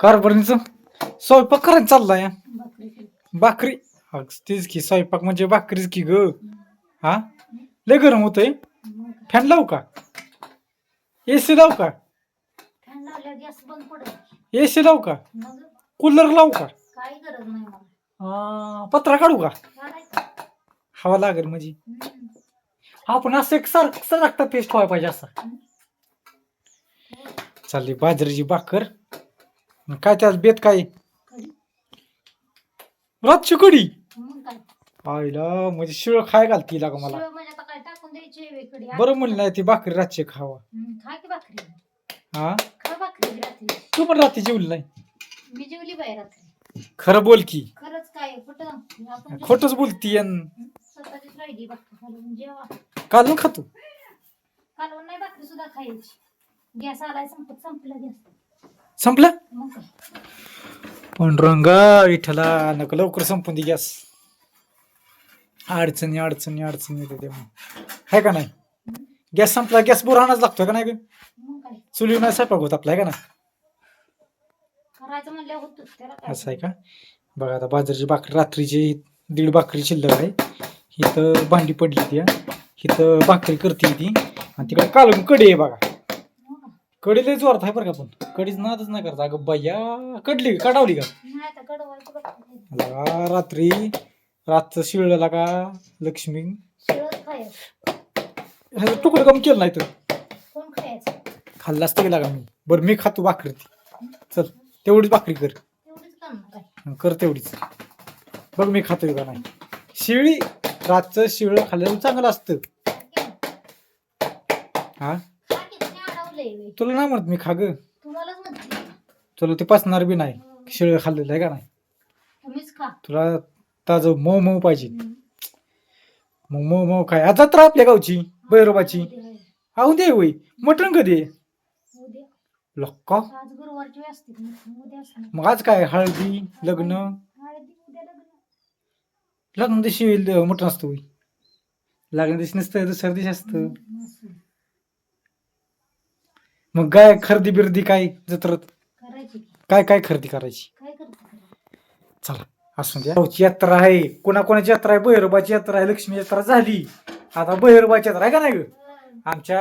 कारभारीचं स्वयंपाक करायला चाललाय. भाकरी तेच की स्वयंपाक म्हणजे भाकरीच की ग. हा? लय गरम होतंय? फॅन लावू का? एसी लावू का? एसी लावू का? कूलर लावू का? पत्रा काढू का. हवा लागेल म्हणजे. आपण असं एक सारखं सारखा पेस्ट व्हायला पाहिजे असा. चालली बाजरीची भाकर. काय त्यात बेत काय? रातची कडी मग काय आईला म्हणजे शिळ खाय घालती लागा मला. शिवाय म्हणजे आता काय टाकून द्यायची वेगळी बरं म्हणलं नाही ती भाकरी रातची खावा. हम्म, खा की भाकरी. हा? खा भाकरी रात्री तू पण रात्री जेवली नाही? मी जेवली बाय रात्री. खरं बोल की. खरंच काय कुठं आपण जेव- खोटच बोलती अन. स्वतःचीच राहिली भाकरी घालून जेवा. काल खातो कालवण नाही भाकरी सुद्धा खायची. गॅस आलाय संपत संपला गॅस. संपला? पांडुरंगा विठ्ठला नको लवकर संपून दे गॅस. अडचणी अडचणी अडचणी येते ते मग आहे का नाही? गॅस संपला गॅस बोर आणायच लागतोय का नाही चुली नाही स्वयंपाक होत आपला आहे का नाही? असं आहे का? बघा आता बाजरीची भाकरी रात्रीची दीड भाकरी शिल्लक आहे. इथं भांडी पडली ती. इथं भाकरी करते ती. आणि तिकडे कालून कडी आहे बघा? कडी लय जोरात आहे बरं का पण. कडीच नादच नाही करत. अगं बाया कडली का? काढावली का? नाही कडवायचं. लगा रात्री. रातचं शिळलं का लक्ष्मी? शिळच खायचं. ह्याचं तुकडं कम केलं नाही तर. कोण खायचं? खाल्लं असतं का मी? बरं मी खातो भाकरी चल तेवढीच भाकरी कर. तेवढीच करणार काय हं, कर तेवढीच. बघ मी खातोय का नाही. शिळी रातचं शिळं खाल्लेलं चांगलं असतं. हा? तुला नाही म्हणत मी खा ग तुम्हालाच म्हणते. तुला ते पचणार बी नाही. शिळं खाल्लेलं आहे का नाही? तुम्हीच खा. तुला ताजं मऊ मऊ पाहिजे. मग मऊ मऊ काय आता तर आपल्या गावची आहे. आऊ दे होई मटण कधी? उद्या. लक्का. आज गुरुवारची वेळ असते. मग उद्या असणार. मग आज काय? हळदी लग्न? हळदी उद्या लग्न. लग्न दिवशी ल- मटण असतं होई लग्न दिवशी नसतं दुसऱ्या दिवशी असतं. असं. मग काय खरेदी बिर्दी काय जत्रत? करायची की. काय काय खरेदी करायची? काय करते चला असू द्या. यात्रा आहे. कोणाकोणाची यात्रा आहे? भैरोबाची यात्रा आहे. लक्ष्मी यात्रा झाली. आता भैरोबाची यात्रा आहे का नाही ग? आमच्या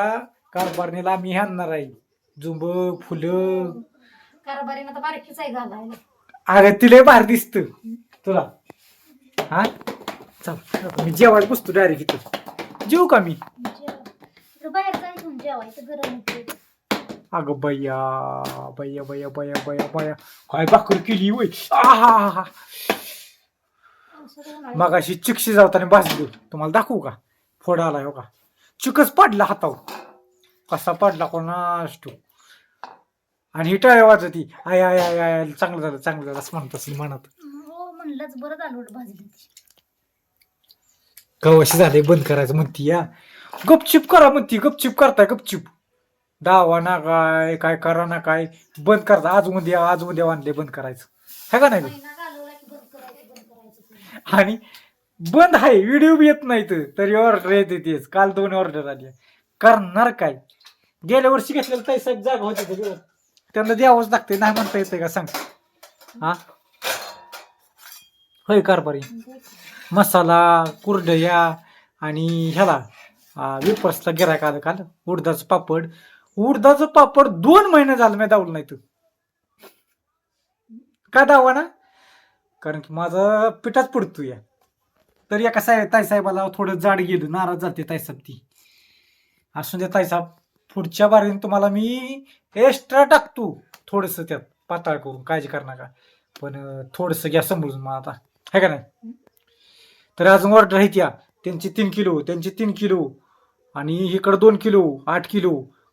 कारभारणीला आम्ही आणणार आहे. जुंब फुलं. कारभारीनं तर बारकीच आहे घालायला. अरे तिला बाहेर दिसत. तुला? हा? चल मी जेवायला बसतो डायरेक्ट इथं. जेऊ का मी? जेव. इकडं बाहेर जायचं जेवायचं गरम होते अगं बया बया बया बया बया बया काय भाकर केली वय आहा मगाशी चिकशी जाताना भाजली तुम्हाला दाखवू का फोड आलाय हो का चिकच पडला हातावर कसा पडला कोणास तो आणि ही टाळ्या वाजती आय आय आय आय चांगलं झालं चांगलं झालं असं म्हणत असेल म्हणत हो म्हणलंच बरं झालं उलट भाजली ती कवाशी झाले? बंद करायचं म्हणती या. गपचिप करा म्हणती. गपचिप करताय गपचिप. दावा ना काय काय करा ना काय बंद करता. आज उद्या आज उद्या आणले बंद करायचं. है का नाही ग? महिना घालवला की बंद करायचं बंद करायचं आणि बंद आहे. व्हिडिओ बी येत नाही तर तरी ऑर्डर येते तेच. काल दोन ऑर्डर आली. करणार काय? गेल्या वर्षी घेतलेलं ताई साहेब जागा होते ते त्यांना द्यावंच लागते नाही म्हणता येते का? सांग. हा? होय कारभारी मसाला कुरडया आणि ह्याला वेपर्सला गिरायक आलं काल. उडदाचं पापड उडदाचं पापड दोन महिने झालं मी दावलं नाही तू का दावा ना? कारण की माझा पिठाच पडतो या. तर एका साहेब ताईसाहेबाला थोडं जाड गेलं नाराज जाते ताईसाहेब ती. असून द्या ताईसाहेब पुढच्या बारीने तुम्हाला मी एक्स्ट्रा टाकतो थोडंसं त्यात पाताळ करून काळजी करणार का पण थोडंसं घ्या समजून मग आता. आहे का नाही? तर अजून ऑर्डर आहेत या. त्यांची तीन किलो त्यांची तीन किलो. आणि इकडं दोन किलो आठ किलो.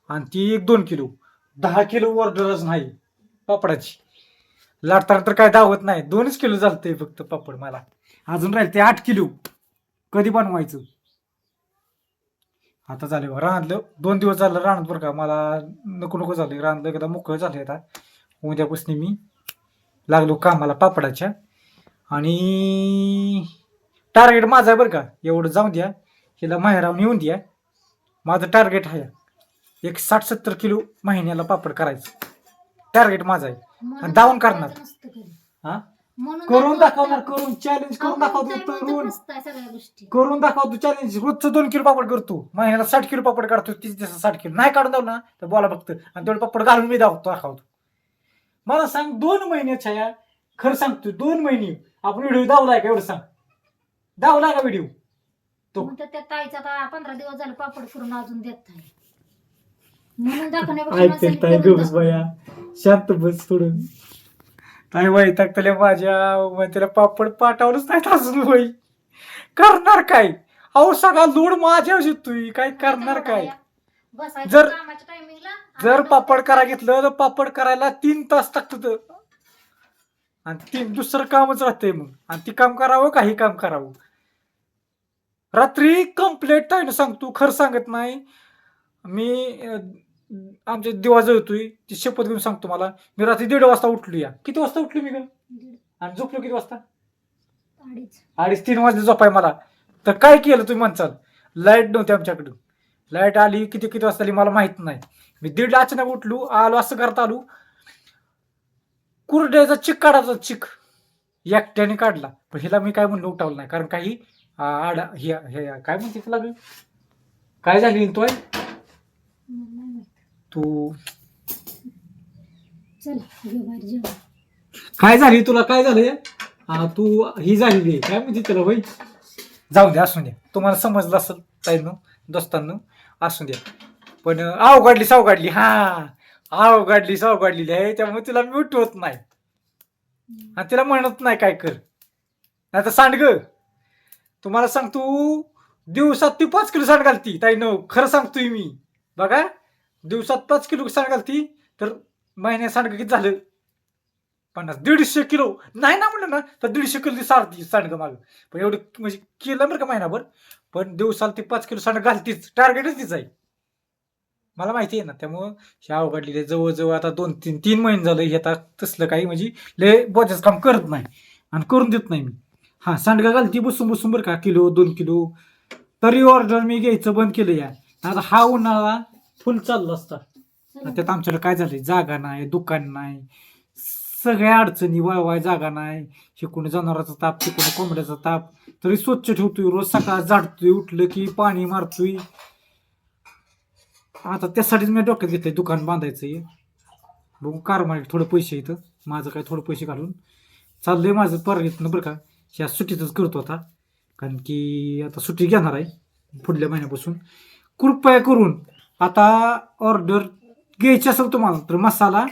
आणि ती एक दोन किलो. दहा किलो ऑर्डरच नाही पापडाची. लाटताना तर काय दावत नाही. दोनच किलो चालतंय फक्त पापड मला. अजून राहील ते आठ किलो. कधी बनवायचं? आता झाले बा रांधलं. दोन दिवस झालं राहणार बरं का. मला नको नको झालं रांधलं एकदा मोकळं झालं आता. उद्यापासून मी लागलो कामाला पापडाच्या. आणि टार्गेट माझा आहे बरं का. एवढं जाऊन द्या. हिला माहेरावून येऊन द्या. माझं टार्गेट आहे. एक साठ सत्तर किलो महिन्याला पापड करायचं. टार्गेट माझा आहे. म्हणून दावून करणार. हा? करून. दाखवणार करून चॅलेंज करून दाखवतो सगळ्या गोष्टी. करून दाखवतो चॅलेंज रोजचं दोन किलो पापड करतो. महिन्याला साठ किलो पापड काढतो तीस दिवसात साठ किलो. नाही काढून दाव ना तर बोला फक्त. आणि तेवढे पापड घालून मी दाखवतो दाखवतो. मला सांग दोन महिने छाया. खरं सांगतो दोन महिने. आपण व्हिडिओ दावलाय का एवढं सांग. दावलाय का व्हिडिओ तो. त्या ताईचा पंधरा दिवस झाले पापड करून अजून देत नाही. म्हणून दाखवण्यापेक्षा माणसाने ऐकते ताई करून गबस दाखव. बाया. शांत बस थोडं. ताई बाई टाकतल्या माझ्या मग त्याला पापड पाठवलंच नाही अजून होई करणार काय? अहो सगळा लोड माझ्या येतोय. काय करणार काय? बसायचं जर- कामाच्या टायमिंगला जर पापड करा घेतलं तर पापड करायला तीन तास लागतं आणि तीन दुसरं कामच राहतंय मग. आणि ती काम करावं काही काम करावं? रात्री कंप्लेंट आहे ना सांगतो खरं सांगत नाही. मी अं, आमच्या दिवा जळतोय ती शपथ घेऊन सांगतो मला. मी रात्री दीड वाजता उठलो या किती वाजता उठलो मी ग? आणि झोपलो किती वाजता? अडीच. तीन वाजले झोपाय मला. तर काय केलं तुम्ही म्हणचाल लाइट नव्हती आमच्याकडं लाइट आली किती किती वाजता आली मला माहीत नाही. मी दीडला अचानक उठलो आलो असं करता आलो. कुरड्याचा चिक काढायचा चिक. एकट्याने काढला. पण हिला मी काय म्हणलं उठावलं नाही. कारण काही आडा हे हे काय म्हणते तुला? काय झाली माहीत. तू. चल घे बाहेर जेवण. काय झाली तुला? काय झालं हा तू ही झालेली आहे. काय म्हणते तुला होय जाऊ द्या असून द्या तुम्हाला समजलं असेल ताईनं दोस्तांनो असून द्या पण अवघडली सावघडली. हा अवघडली सावघडलेली आहे त्यामुळे तिला मी उठवत नाही. आणि तिला म्हणत नाही काय कर. नाही तर सांड ग. तुम्हाला सांगतो दिवसात ती पाच किलो सांड घालती. ताईनं खरं सांगतोय मी. बघा. दिवसात पाच किलो सांगाल ती तर महिन्यात सांडगं किती झालं? पन्नास दीडशे किलो. नाही ना म्हणलं ना तर दीडशे किलो ती सारती सांडगं मागं. पण एवढं म्हणजे केलं बरं का महिनाभर पण दिवसाला ती पाच किलो सांड घालतीच. टार्गेटच तीच आहे. मला माहिती आहे ना त्यामुळं हे अवघडलेले आहे. जवळजवळ आता दोन तीन तीन महिने झालं हे आता तसलं काही म्हणजे लय बोजाचं काम करत नाही आणि करून देत नाही मी. हां सांडगा घालती बसून बसून बरं का किलो दोन किलो. तरी ऑर्डर मी घ्यायचं बंद केलं या. आता हा उन्हाळा फुल चालला असता. त्यात आमच्याकडे काय झालंय? जागा नाही दुकान नाही सगळ्या अडचणी वळवाय जागा नाही. शिकून जनावराचा ताप शिकून कोंबड्याचा ताप. तरी स्वच्छ ठेवतोय रोज सकाळ झाडतोय उठलं की पाणी मारतोय. आता त्यासाठीच मी डोक्यात घेतलंय दुकान बांधायचं बघू कार मागे थोडं पैसे येतं माझं काय थोडं पैसे घालून. चाललंय माझं परगेतनं बरं का. ह्या सुट्टीतच करतो आता. कारण की आता सुट्टी घेणार आहे पुढल्या महिन्यापासून. कृपया करून आता ऑर्डर घ्यायची असेल तुम्हाला तर मसाला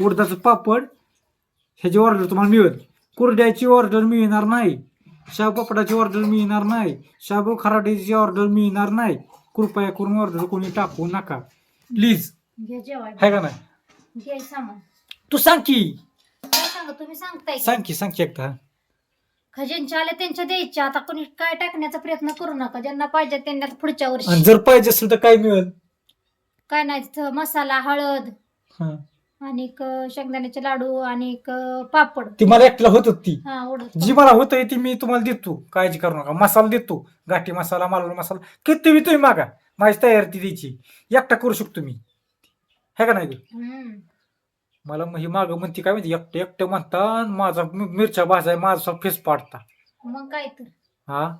उडदाचं पापड ह्याची ऑर्डर तुम्हाला मिळेल. कुरड्याची ऑर्डर मिळणार नाही. शाबू पापडाची ऑर्डर मिळणार नाही. शाबू खराटीची ऑर्डर मिळणार नाही. कृपया करून ऑर्डर कोणी टाकू नका. प्लीज घे आहे का नाही? घे सामान. तू सांग की. काय सांगा? तुम्ही सांगताय की? सांग की सांग की एकदा. खजिनच्या आल्या त्यांच्या द्यायच्या आता कोणी काय टाकण्याचा प्रयत्न करू नका. ज्यांना पाहिजे त्यांना पुढच्या आणि वर्षी जर पाहिजे असेल तर काय मिळेल? काय नाही तिथं मसाला हळद हा. आणि शेंगदाण्याचे लाडू आणि पापड. ती मला एकट्याला होत ती. हा उडत जी मला होतं ती मी तुम्हाला देतो. काळजी करू नका. मसाला देतो. गाठी मसाला मालवणी मसाला. किती बी तुम्ही मागा. माझी तयारी ती द्यायची. एकटा करू शकतो मी. हे का नाही ग? हम्म. मला मग ही माग म्हणते काय माहिती एकटं एकटं म्हणता माझा मि- मिरच्या भाजाय माझा फेस पाडता. मग काय तर. हा?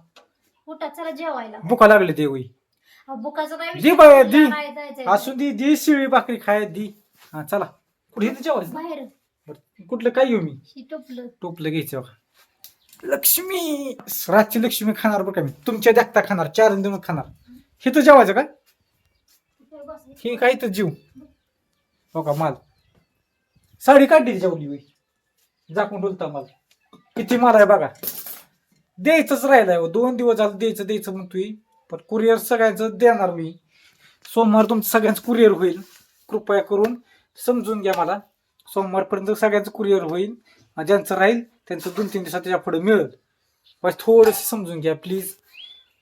उठा चला जेवायला. भुका लागले देवी बुकाचं दे बाया, नाही, दे. नाही जायचंय. असून दी दी शिळी भाकरी खाय दी. हा चला. कुठे जेवायचं बाहेर. कुठलं काय येऊ मी? टोपलं. टोपलं घ्यायचं बघा. लक्ष्मी! रातची लक्ष्मी खाणार बघा मी? तुमच्या देखता खाणार चार दिन खाणार. हे तर जेवायचं का? तिथे. हे काय तर जीव. हो का माल. साडी काढली जेवली बाई. झाकून डोलता माल. किती माल आहे बघा. द्यायचंच राहिलाय हो. दोन दिवस झालं द्यायचं द्यायचं म्हणतोय. पण कुरिअर सगळ्यांचं देणार मी. सोमवार तुमचं सगळ्यांचं कुरिअर होईल. कृपया करून समजून घ्या मला. सोमवारपर्यंत सगळ्यांचं कुरिअर होईल. ज्यांचं राहील त्यांचं दोन तीन दिवसात त्याच्या पुढे मिळेल. बस थोडंसं समजून घ्या प्लीज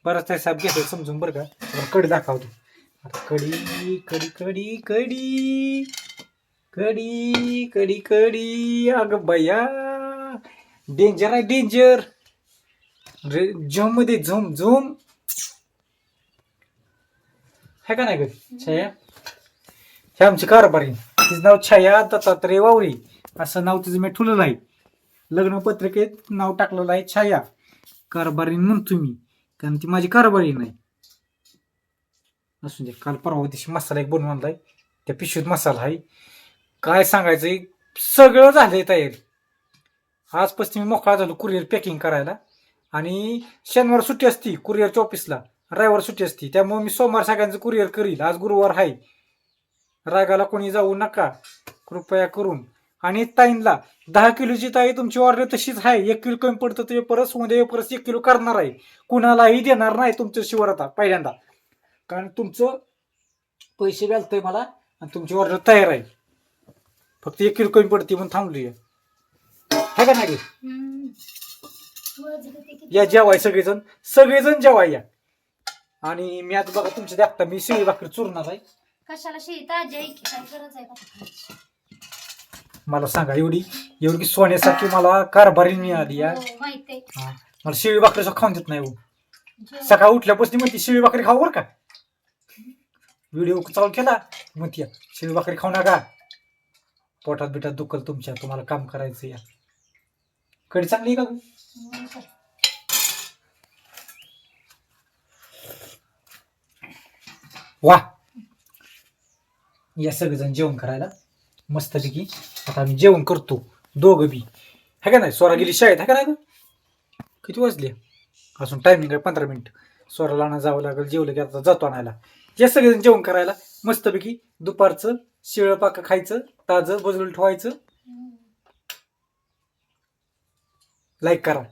बरंच त्या साहेब घेतो समजून बरं का. बरं कडी दाखवतो. आता कडी कडी कडी कडी. कडी कडी कडी. अगं बया. डेंजर आहे डेंजर रे झोम झम. का नाही ग छाया हे आमची कारभारी तिचं नाव छाया दत्तात्रय वावरे असं नाव तिचं मी ठेवलेलं आहे लग्नपत्रिकेत नाव टाकलेलं आहे छाया कारभारीण म्हणतो मी कारण ती माझी कारभारी नाही असू दे काल परवा दिवशी मसाला एक बनवून आणलाय त्या पिशवीत मसाला आहे काय सांगायचंय सगळं झालंय तयारी आजपासून मी मोकळा झालो कुरिअर पॅकिंग करायला आणि शनिवार सुट्टी असती कुरिअरच्या ऑफिसला रविवार सुट्टी असती. त्यामुळे मी सोमवार सगळ्यांचं कुरिअर करील. आज गुरुवार आहे. रागाला कोणी जाऊ नका. कृपया करून. आणि ताईंला दहा किलोची ताई तुमची ऑर्डर तशीच आहे. एक किलो कमी पडतं ते परत उद्या परत एक किलो करणार आहे. कुणालाही देणार नाही तुमचं शिवर आता पहिल्यांदा. कारण तुमचं पैसे घालतंय मला आणि तुमची ऑर्डर तयार आहे. फक्त एक किलो कमी पडते म्हणून थांबली आहे का नाही या जेवाय सगळेजण. सगळेजण जेवाय या. आणि मी आता बघा तुमच्या देखता मी शिळी भाकरी चुरणार आहे कशाला शेळी ताजी आहे की काय गरज आहे का? मला सांगा एवढी एवढी की सोन्यासारखी मला कारभारी मिळाली या हो, माहिती आहे हा. मला शिळी भाकरी सुद्धा खाऊन देत नाही हो. जेवण. सकाळ उठल्यापासून म्हणते शिळी भाकरी खाऊ बरं का व्हिडिओ चालू केला म्हणते शिळी भाकरी खाऊ नका पोटात बिटात दुखल तुमच्या तुम्हाला काम करायचं या कडी चांगली आहे का गं? मग काय. वा. या सगळेजण जेवण करायला. मस्तपैकी. आता आम्ही जेवण करतो. दोघं बी. है का नाही? स्वरा गेली शाळेत है का नाही? किती वाजले? अजून टायमिंग आहे पंधरा मिनिट. स्वराला आणा जावं लागेल जेवलं की आता जातो आणायला. या सगळेजण जेवण करायला. मस्तपैकी दुपारचं शिळं पाकं खायचं ताजं बजून ठेवायचं. लाईक करा.